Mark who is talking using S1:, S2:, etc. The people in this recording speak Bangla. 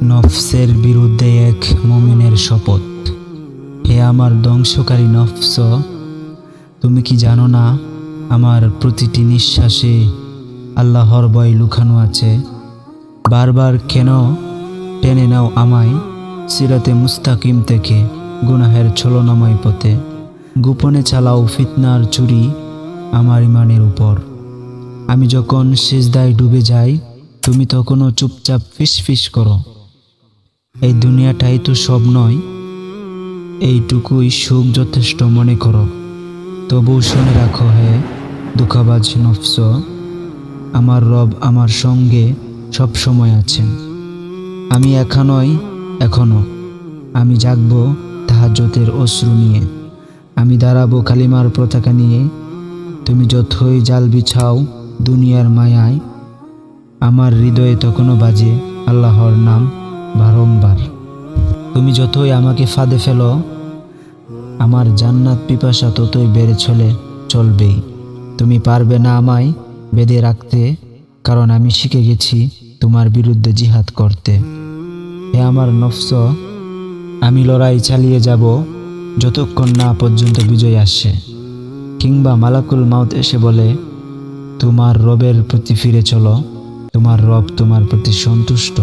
S1: নফসের বিরুদ্ধে এক মুমিনের শপথ। হে আমার ধ্বংসকারী নফস, তুমি কি জানো না, আমার প্রতিটি নিঃশ্বাসে আল্লাহর ভয় লুকানো আছে? বারবার কেন টেনে নাও আমায় সিরাতে মুস্তাকিম থেকে গুনাহের ছলনাময় পথে। গোপনে চালাও ফিতনার চুরি আমার ইমানের উপর। আমি যখন সেজদায় ডুবে যাই, তুমি তখনও চুপচাপ ফিস ফিস করো। এই দুনিয়াটাই তো সব নয়। এইটুকুই সুখ যথেষ্ট মনে করো। তবু শুনে রাখো হে দুঃখাবাজ নফস, আমার রব আমার সঙ্গে সব সময় আছেন। আমি এখানই এখনও। আমি জাগবো তাহাজ্জতের অশ্রু নিয়ে। আমি দাঁড়াবো কালিমার পতাকা নিয়ে। তুমি যতই জাল বিছাও দুনিয়ার মায়ায়, আমার হৃদয়ে তখনও বাজে আল্লাহর নাম। বারংবার। তুমি যতই আমাকে ফাঁদে ফেলো, আমার জান্নাত পিপাসা ততই বেড়ে চলে, চলবেই। তুমি পারবে না আমায় বেঁধে রাখতে, কারণ আমি শিখে গেছি তোমার বিরুদ্ধে জিহাদ করতে। হে আমার নফস, আমি লড়াই চালিয়ে যাব যতক্ষণ না পর্যন্ত বিজয় আসে। কিংবা মালাকুল মাউত এসে বলে, তোমার রবের প্রতি ফিরে চলো, তোমার রব তোমার প্রতি সন্তুষ্ট।